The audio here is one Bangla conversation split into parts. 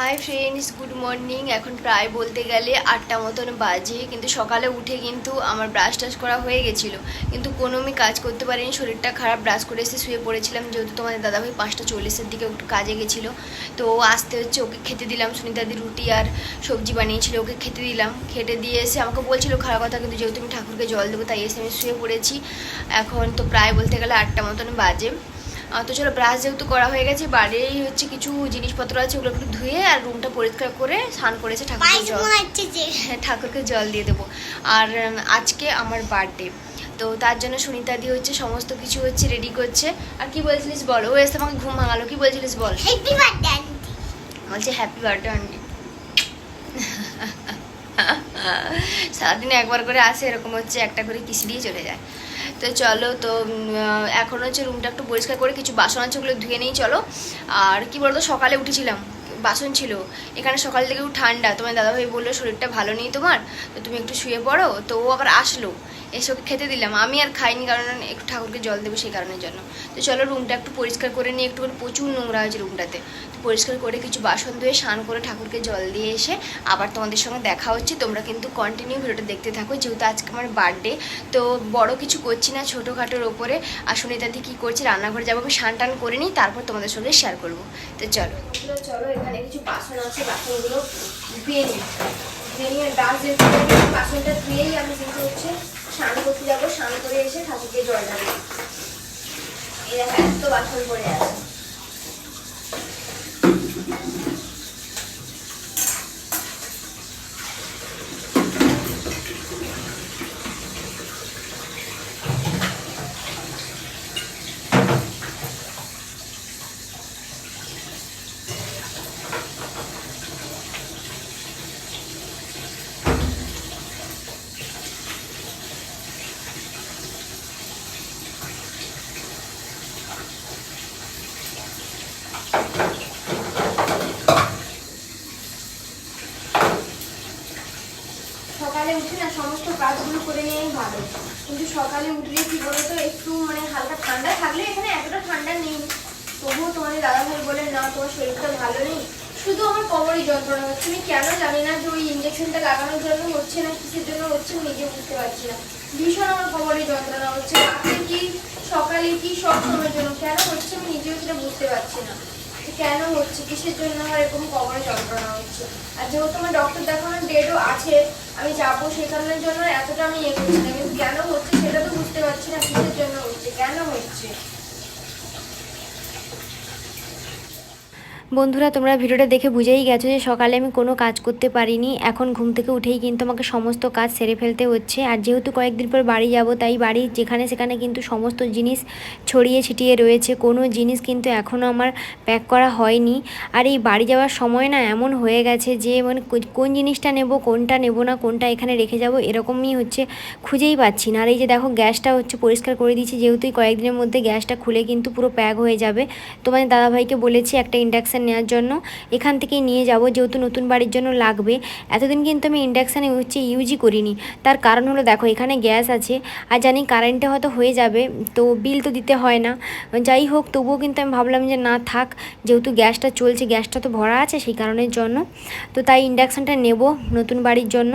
হাই ফ্রেন্ডস গুড মর্নিং এখন প্রায় বলতে গেলে আটটা মতন বাজে, কিন্তু সকালে উঠে কিন্তু আমার ব্রাশ টাশ করা হয়ে গেছিল। কিন্তু কোনো আমি কাজ করতে পারিনি, শরীরটা খারাপ ব্রাশ করে এসে শুয়ে পড়েছিলাম। যেহেতু তোমাদের দাদাভাই পাঁচটা চল্লিশের দিকে একটু কাজে গেছিল। তো আসতে হচ্ছে ওকে খেতে দিলাম, সুনিতাদি রুটি আর সবজি বানিয়েছিল, ওকে খেতে দিলাম। খেতে দিয়ে এসে আমাকে বলছিল খারাপ কথা, কিন্তু যেহেতু আমি ঠাকুরকে জল দেবো, তাই এসে আমি শুয়ে পড়েছি। এখন তো প্রায় বলতে গেলে আটটা মতন বাজে। তো চলো ব্রাশ যেহেতু করা হয়ে গেছে বাড়ির হচ্ছে কিছু জিনিসপত্র আছে ওগুলো একটু ধুয়ে আর রুমটা পরিষ্কার করে স্নান করেছে ঠাকুরকে জল হ্যাঁ, ঠাকুরকে জল দিয়ে দেবো। আর আজকে আমার বার্থডে। তো তার জন্য সুনিতা দি হচ্ছে সমস্ত কিছু হচ্ছে রেডি করছে। আর কি বলছিলিস বল? ও এসে আমাকে ঘুম ভাঙালো। কি বলছিলিস বল? হ্যাপি বার্থডে আন্টি বলছে হ্যাপি বার্থডে আন্টি সারাদিনে একবার করে আসে এরকম হচ্ছে একটা করে কিস দিয়ে চলে যায়। তো চলো, তো এখন হচ্ছে রুমটা একটু পরিষ্কার করে কিছু বাসন আছে ওগুলো ধুয়ে নেই, চলো। আর কি বলতো, সকালে উঠেছিলাম, বাসন ছিল। এখানে সকাল থেকে ঠান্ডা, তোমার দাদাভাই বলল শরীরটা ভালো নেই তোমার, তো তুমি একটু শুয়ে পড়ো, তো ও আবার আসলো। এসে ওকে খেতে দিলাম। আমি আর খাইনি কারণ একটু ঠাকুরকে জল দেবো সেই কারণের জন্য। তো চলো রুমটা একটু পরিষ্কার করে নিয়ে একটু প্রচুর নোংরা হয়েছে রুমটাতে। তো পরিষ্কার করে কিছু বাসন ধুয়ে স্নান করে ঠাকুরকে জল দিয়ে এসে আবার তোমাদের সঙ্গে দেখা হচ্ছে। তোমরা কিন্তু কন্টিনিউ ভিডিওটা দেখতে থাকো। যেহেতু আজকে আমার বার্থডে তো বড় কিছু করছি না ছোটোখাটোর ওপরে। আর সুনিতাদি কী করছে, রান্নাঘরে যাব আমি, স্নান টান করে নিই, তারপর তোমাদের সঙ্গে শেয়ার করব। তো চলো। চলো, এখানে কিছু বাসন আছে, বাসনগুলো ধুয়ে নিই। ধুয়ে নিয়ে বাসনটা ধুয়েই আমি কিন্তু হচ্ছে। স্নান করতে যাব স্নান করে এসে ঠাকুরকে জল দেবো এরা এত বাসন পড়ে আছে। সকালে উঠে না সমস্ত কাজগুলো করে নেওয়াই ভালো। কিন্তু সকালে উঠলে কি বলতো, একটু মানে হালকা ঠান্ডা থাকলে এখানে এতটা ঠান্ডা নেই। তবুও তোমাদের দাদাভাই বলে না, তোমার শরীরটা ভালো নেই। শুধু আমার কোমরই যন্ত্রণা হচ্ছে। আমি কেন জানি না যে ওই ইঞ্জেকশনটা লাগানোর জন্য হচ্ছে না, কিসের জন্য হচ্ছে আমি নিজে বুঝতে পারছি না। ভীষণ আমার কোমরে যন্ত্রণা হচ্ছে। রাতে কি, সকালে কি, সব সময়ের জন্য। কেন হচ্ছে আমি নিজেও সেটা বুঝতে পারছি না। কেন হচ্ছে, কিসের জন্য আমার এরকম কবরে যন্ত্রণা হচ্ছে। আর যেহেতু আমার ডক্টর দেখানোর ডেটও আছে, আমি যাব সেখানের জন্য, এতটা আমি করছি না। কিন্তু কেন হচ্ছে সেটা তো বুঝতে পারছি না, কিসের জন্য হচ্ছে, কেন হচ্ছে? বন্ধুরা, তোমরা ভিডিওটা দেখে বুঝেই গেছো যে সকালে আমি কোনো কাজ করতে পারিনি। এখন ঘুম থেকে উঠেই কিন্তু আমাকে সমস্ত কাজ সেরে ফেলতে হচ্ছে। আর যেহেতু কয়েকদিন পর বাড়ি যাব, তাই বাড়ি যেখানে সেখানে কিন্তু সমস্ত জিনিস ছড়িয়ে ছিটিয়ে রয়েছে। কোনো জিনিস কিন্তু এখনও আমার প্যাক করা হয়নি। আর এই বাড়ি যাওয়ার সময় না এমন হয়ে গেছে যে মানে কোন জিনিসটা নেব, কোনটা নেব না, কোনটা এখানে রেখে যাব, এরকমই হচ্ছে, খুঁজেই পাচ্ছি না। আর এই যে দেখো, গ্যাসটা হচ্ছে পরিষ্কার করে দিয়েছি যেহেতু কয়েকদিনের মধ্যে গ্যাসটা খুলে কিন্তু পুরো প্যাক হয়ে যাবে। তোমাদের দাদাভাইকে বলেছি একটা ইন্ডাকশান নেওয়ার জন্য। এখান থেকেই নিয়ে যাব, যেহেতু নতুন বাড়ির জন্য লাগবে। এতদিন কিন্তু আমি ইন্ডাকশান হচ্ছে ইউজই করিনি। তার কারণ হলো, দেখো, এখানে গ্যাস আছে। আর জানি কারেন্টে হয়তো হয়ে যাবে, তো বিল তো দিতে হয় না। যাই হোক, তবুও কিন্তু আমি ভাবলাম যে না থাক, যেহেতু গ্যাসটা চলছে গ্যাসটা তো ভরা আছে সেই কারণের জন্য। তো তাই ইন্ডাকশানটা নেব নতুন বাড়ির জন্য।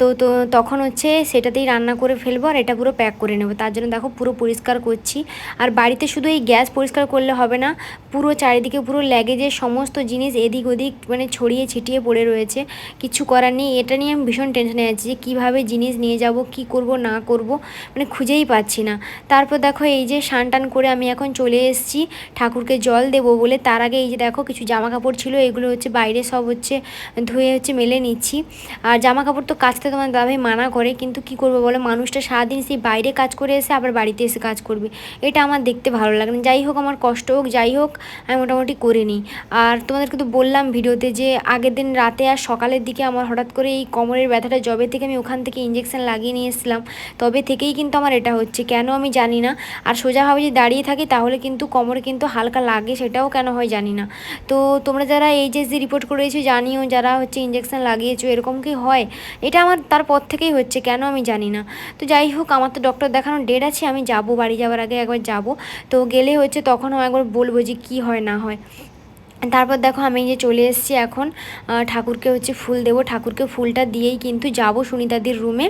তো তো তখন হচ্ছে সেটাতেই রান্না করে ফেলব আর এটা পুরো প্যাক করে নেব। তার জন্য দেখো, পুরো পরিষ্কার করছি। আর বাড়িতে শুধু এই গ্যাস পরিষ্কার করলে হবে না, পুরো চারিদিকে পুরো ল্যাগেজের সমস্ত জিনিস এদিক ওদিক মানে ছড়িয়ে ছিটিয়ে পড়ে রয়েছে, কিছু করার নেই। এটা নিয়ে আমি ভীষণ টেনশনে আছি যে কীভাবে জিনিস নিয়ে যাব, কি করব, না করব মানে খুঁজেই পাচ্ছি না। তারপর দেখো এই যে টান করে আমি এখন চলে এসেছি, ঠাকুরকে জল দেবো বলে। তার আগে এই যে দেখো কিছু জামা কাপড় ছিল, এগুলো হচ্ছে বাইরে সব হচ্ছে ধুয়ে হচ্ছে মেলে নিচ্ছি। আর জামা কাপড় তো কাচতে তোমার দাদাভাই মানা করে, কিন্তু কি করব বলো? মানুষটা সারাদিন সেই বাইরে কাজ করে এসে আবার বাড়িতে এসে কাজ করবে। এটা আমার দেখতে ভালো লাগে না। যাই হোক, আমার কষ্ট হোক, যাই হোক, আমি মোটামুটি করে নিই। আর তোমাদেরকে তো বললাম ভিডিওতে যে আগের দিন রাতে আর সকালের দিকে আমার হঠাৎ করে এই কোমরের ব্যথাটা জবে থেকে আমি ওখান থেকে ইঞ্জেকশন লাগিয়ে নিয়ে এসেছিলাম তবে থেকেই কিন্তু আমার এটা হচ্ছে। কেন আমি জানি না। আর সোজাভাবে যদি দাঁড়িয়ে থাকি, তাহলে কিন্তু কোমরে কিন্তু হালকা লাগে, সেটাও কেন হয় জানি না। তো তোমরা যারা এইচএসজি রিপোর্ট করেছ, জানিও যারা হচ্ছে ইঞ্জেকশন লাগিয়েছো, এরকম কি হয়? এটা আমার তারপর থেকেই হচ্ছে, কেন আমি জানি না। তো যাই হোক, আমার তো ডক্টর দেখানোর ডেট আছে, আমি যাব, বাড়ি যাওয়ার আগে একবার যাব। তো গেলে হচ্ছে তখন একবার বলব যে কী হয়, না হয়। তারপর দেখো আমি যে চলে এসেছি এখন ঠাকুরকে হচ্ছে ফুল দেবো। ঠাকুরকে ফুলটা দিয়েই কিন্তু যাব সুনিতাদির রুমে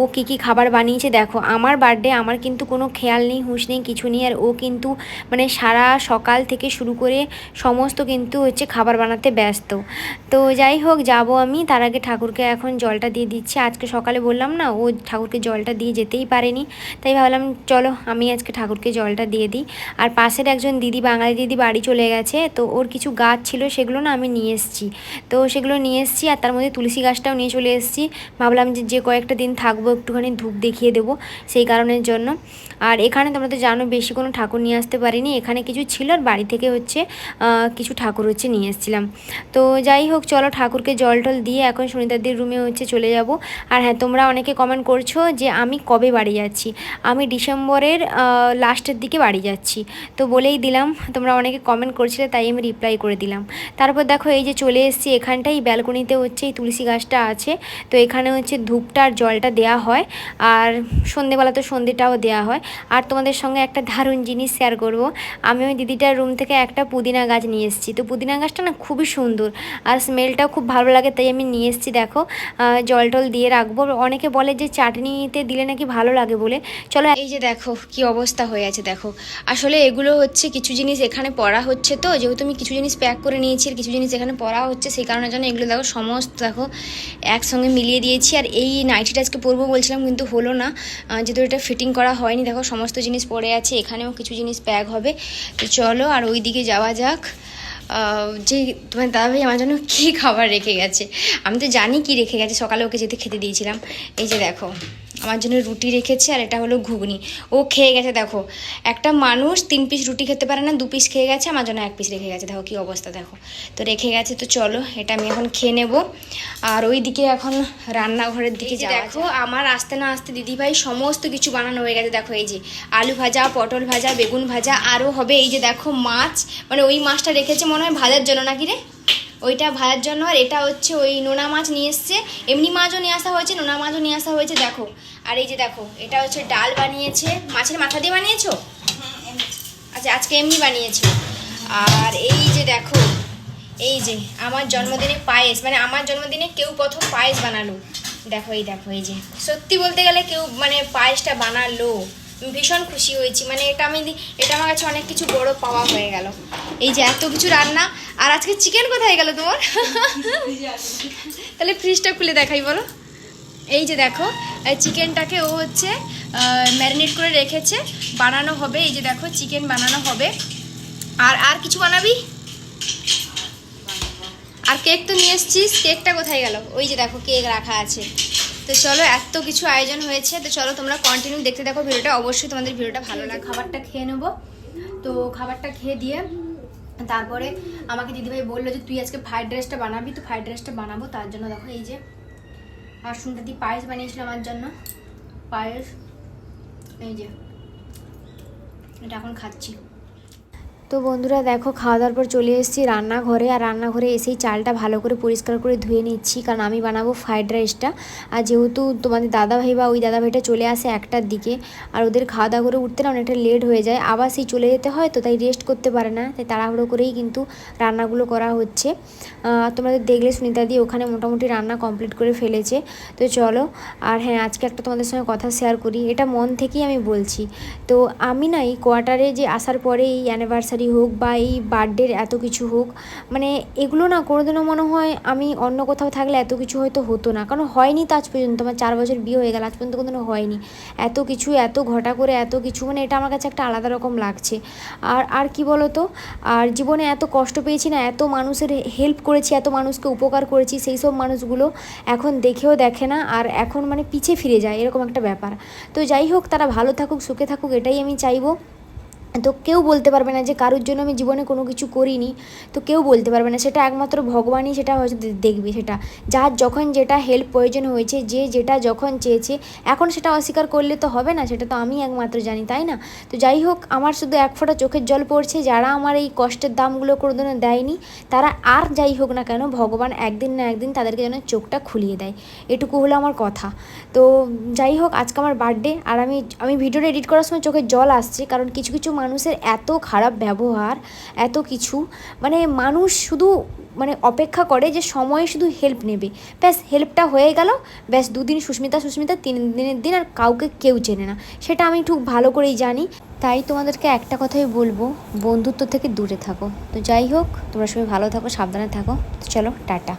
ও কী কী খাবার বানিয়েছে দেখো, আমার বার্থডে আমার কিন্তু কোনো খেয়াল নেই, হুঁশ নেই, কিছু নেই। আর ও কিন্তু মানে সারা সকাল থেকে শুরু করে সমস্ত কিন্তু হচ্ছে খাবার বানাতে ব্যস্ত। তো যাই হোক, যাব আমি। তার আগে ঠাকুরকে এখন জলটা দিয়ে দিচ্ছি। আজকে সকালে বললাম না, ও ঠাকুরকে জলটা দিয়ে যেতেই পারেনি। তাই ভাবলাম, চলো আমি আজকে ঠাকুরকে জলটা দিয়ে দিই। আর পাশের একজন দিদি, বাঙালি দিদি বাড়ি চলে গেছে। তো ওর কিছু গাছ ছিল সেগুলো না আমি নিয়ে এসেছি। তো সেগুলো নিয়ে এসেছি আর তার মধ্যে তুলসী গাছটাও নিয়ে চলে এসেছি। ভাবলাম যে যে কয়েকটা দিন থাকব, একটুখানি ধূপ দেখিয়ে দেবো সেই কারণের জন্য। আর এখানে তোমরা তো জানো বেশি কোনো ঠাকুর নিয়ে আসতে পারিনি। এখানে কিছু ছিল আর বাড়ি থেকে হচ্ছে কিছু ঠাকুর হচ্ছে নিয়ে এসেছিলাম। তো যাই হোক, চলো ঠাকুরকে জল টল দিয়ে এখন সুনিতাদের রুমে হচ্ছে চলে যাব। আর হ্যাঁ তোমরা অনেকে কমেন্ট করছ যে, আমি কবে বাড়ি যাচ্ছি? আমি ডিসেম্বরের লাস্টের দিকে বাড়ি যাচ্ছি। তো বলেই দিলাম, তোমরা অনেকে কমেন্ট করছিলে, তাই আমি রিপ্লাই করে দিলাম। তারপর দেখো এই যে চলে এসেছি, এখানটাই ব্যালকনিতে হচ্ছে এই তুলসী গাছটা আছে। তো এখানে হচ্ছে ধূপটা আর জলটা দেওয়া হয়, আর সন্ধেবেলা তো সন্ধেটাও দেওয়া হয়। আর তোমাদের সঙ্গে একটা দারুণ জিনিস শেয়ার করব। আমি ওই দিদিটার রুম থেকে একটা পুদিনা গাছ নিয়ে এসেছি। তো পুদিনা গাছটা না খুবই সুন্দর, আর স্মেলটাও খুব ভালো লাগে, তাই আমি নিয়ে এসেছি দেখো। জল টল দিয়ে রাখব। অনেকে বলে যে চাটনিতে দিলে নাকি ভালো লাগে বলে। চলো এই যে দেখো কি অবস্থা হয়ে আছে দেখো। আসলে এগুলো হচ্ছে কিছু জিনিস এখানে পড়া হচ্ছে তো, যেহেতু আমি কিছু জিনিস প্যাক করে নিয়েছি আর কিছু জিনিস এখানে পরা হচ্ছে সেই কারণের জন্য এগুলো দেখো সমস্ত দেখো একসঙ্গে মিলিয়ে দিয়েছি। আর এই নাইটিটা আজকে পরবো বলছিলাম কিন্তু হলো না। যেহেতু এটা ফিটিং করা হয়নি, দেখো সমস্ত জিনিস পড়ে আছে, এখানেও কিছু জিনিস প্যাক হবে। তো চলো আর ওই দিকে যাওয়া যাক। যে তোমার দাদাভাই আমার জন্য কী খাবার রেখে গেছে? আমি তো জানি কি রেখে গেছে, সকালে ওকে যেতে খেতে দিয়েছিলাম। এই যে দেখো। আমার জন্য রুটি রেখেছে আর এটা হলো ঘুগনি। ও খেয়ে গেছে দেখো। একটা মানুষ তিন পিস রুটি খেতে পারে না দু পিস খেয়ে গেছে আমার জন্য এক পিস রেখে গেছে। দেখো কি অবস্থা দেখো। তো রেখে গেছে তো চলো এটা আমি এখন খেয়ে নেব। আর ওই দিকে এখন রান্নাঘরের দিকে যে দেখো আমার আসতে না আসতে দিদিভাই সমস্ত কিছু বানানো হয়ে গেছে। দেখো এই যে আলু ভাজা পটল ভাজা বেগুন ভাজা আরও হবে। এই যে দেখো মাছ মানে ওই মাছটা রেখেছে মনে হয় ভাজার জন্য নাকি রে? ওইটা ভাজার জন্য, আর এটা হচ্ছে ওই নোনা মাছ নিয়ে এসছে। এমনি মাছও নিয়ে আসা হয়েছে, নোনা মাছও নিয়ে আসা হয়েছে, দেখো। আর এই যে দেখো, এটা হচ্ছে ডাল বানিয়েছে। মাছের মাথা দিয়ে বানিয়েছো? আচ্ছা আজকে এমনি বানিয়েছো। আর এই যে দেখো, এই যে আমার জন্মদিনে পায়েস মানে আমার জন্মদিনে কেউ প্রথম পায়েস বানালো। দেখো, এই দেখো, এই যে। সত্যি বলতে গেলে কেউ মানে পায়েসটা বানালো। ভীষণ খুশি হয়েছি। মানে এটা আমি এটা আমার কাছে অনেক কিছু বড় পাওয়া হয়ে গেল। এই যে এত কিছু রান্না, আর আজকে চিকেন কোথায় গেল তোমার? তাহলে ফ্রিজটা খুলে দেখাই, বলো। এই যে দেখো চিকেনটাকে ও হচ্ছে ম্যারিনেট করে রেখেছে, বানানো হবে। এই যে দেখো চিকেন বানানো হবে। আর আর কিছু বানাবি? আর কেক তো নিয়ে এসছিস। কেকটা কোথায় গেল? ওই যে দেখো কেক রাখা আছে। তো চলো, এত কিছু আয়োজন হয়েছে, তো চলো তোমরা কন্টিনিউ দেখতে দেখো ভিডিওটা। অবশ্যই তোমাদের ভিডিওটা ভালো লাগে খাবারটা খেয়ে নেব। তো খাবারটা খেয়ে দিয়ে তারপরে আমাকে দিদিভাই বলল যে, তুই আজকে ফ্রাইড রাইসটা বানাবি, তো ফ্রাইড রাইসটা বানাবো। তার জন্য দেখো এই যে আর সুন্দরদি পায়েস বানিয়েছিল আমার জন্য। পায়েস, এই যে, এটা এখন খাচ্ছি। তো বন্ধুরা দেখো খাওয়া দাওয়ার পর চলে এসেছি রান্নাঘরে। আর রান্নাঘরে এসেই চালটা ভালো করে পরিষ্কার করে ধুয়ে নিচ্ছি, কারণ আমি বানাবো ফ্রাইড রাইসটা। আর যেহেতু তোমাদের দাদা ভাই বা ওই দাদা ভাইটা চলে আসে একটার দিকে, আর ওদের খাওয়া দাওয়া করে উঠতে না অনেকটা লেট হয়ে যায়। আবার সেই চলে যেতে হয় তো তাই রেস্ট করতে পারে না, তাই তাড়াহুড়ো করেই কিন্তু রান্নাগুলো করা হচ্ছে। তোমাদের দেখলে সুনিতা দি ওখানে মোটামুটি রান্না কমপ্লিট করে ফেলেছে। তো চলো, আর হ্যাঁ আজকে একটা তোমাদের সঙ্গে কথা শেয়ার করি। এটা মন থেকেই আমি বলছি। তো আমি না এই কোয়ার্টারে যে আসার পরে এই অ্যানিভার্সারি হোক বা এই বার্থডের এত কিছু হোক মানে এগুলো না কোনোদিনও মনে হয় আমি অন্য কোথাও থাকলে এত কিছু হয়তো হতো না। কারণ হয়নি তো আজ পর্যন্ত, আমার চার বছর বিয়ে হয়ে গেল, আজ পর্যন্ত কোনোদিনও হয়নি। এত কিছু, এত ঘটা করে এত কিছু মানে এটা আমার কাছে একটা আলাদা রকম লাগছে। আর আর কি বলো তো আর জীবনে এত কষ্ট পেয়েছি না, এত মানুষের হেল্প করেছি, এত মানুষকে উপকার করেছি, সেই সব মানুষগুলো এখন দেখেও দেখে না, আর এখন মানে পিছে ফিরে যায়, এরকম একটা ব্যাপার। তো যাই হোক, তারা ভালো থাকুক, সুখে থাকুক, এটাই আমি চাইব। তো কেউ বলতে পারবে না যে কারোর জন্য আমি জীবনে কোনো কিছু করিনি। তো কেউ বলতে পারবে না। সেটা একমাত্র ভগবানই সেটা হয়তো দেখবে সেটা। যার যখন যেটা হেল্প প্রয়োজন হয়েছে, যে যেটা যখন চেয়েছে, এখন সেটা অস্বীকার করলে তো হবে না, সেটা তো আমি একমাত্র জানি, তাই না? তো যাই হোক, আমার শুধু এক ফোঁটা চোখের জল পড়ছে। যারা আমার এই কষ্টের দামগুলো কোনো কোনোদিনও দেয়নি, তারা আর যাই হোক না কেন, ভগবান একদিন না একদিন তাদেরকে যেন চোখটা খুলিয়ে দেয়। এটুকু হলো আমার কথা। তো যাই হোক, আজকে আমার বার্থডে আর আমি আমি ভিডিওটা এডিট করার সময় চোখে জল আসছে, কারণ কিছু কিছু মানুষের এত খারাপ ব্যবহার, এত কিছু মানে মানুষ শুধু মানে অপেক্ষা করে যে সময়ে শুধু হেল্প নেবে। ব্যাস হেল্পটা হয়ে গেল, ব্যাস দুদিন সুস্মিতা সুস্মিতা, তিন দিনের দিন আর কাউকে কেউ চেনে না। সেটা আমি খুব ভালো করেই জানি। তাই তোমাদেরকে একটা কথাই বলব, বন্ধুত্ব থেকে দূরে থাকো। তো যাই হোক, তোমরা সবাই ভালো থাকো, সাবধানে থাকো। তো চলো, টাটা।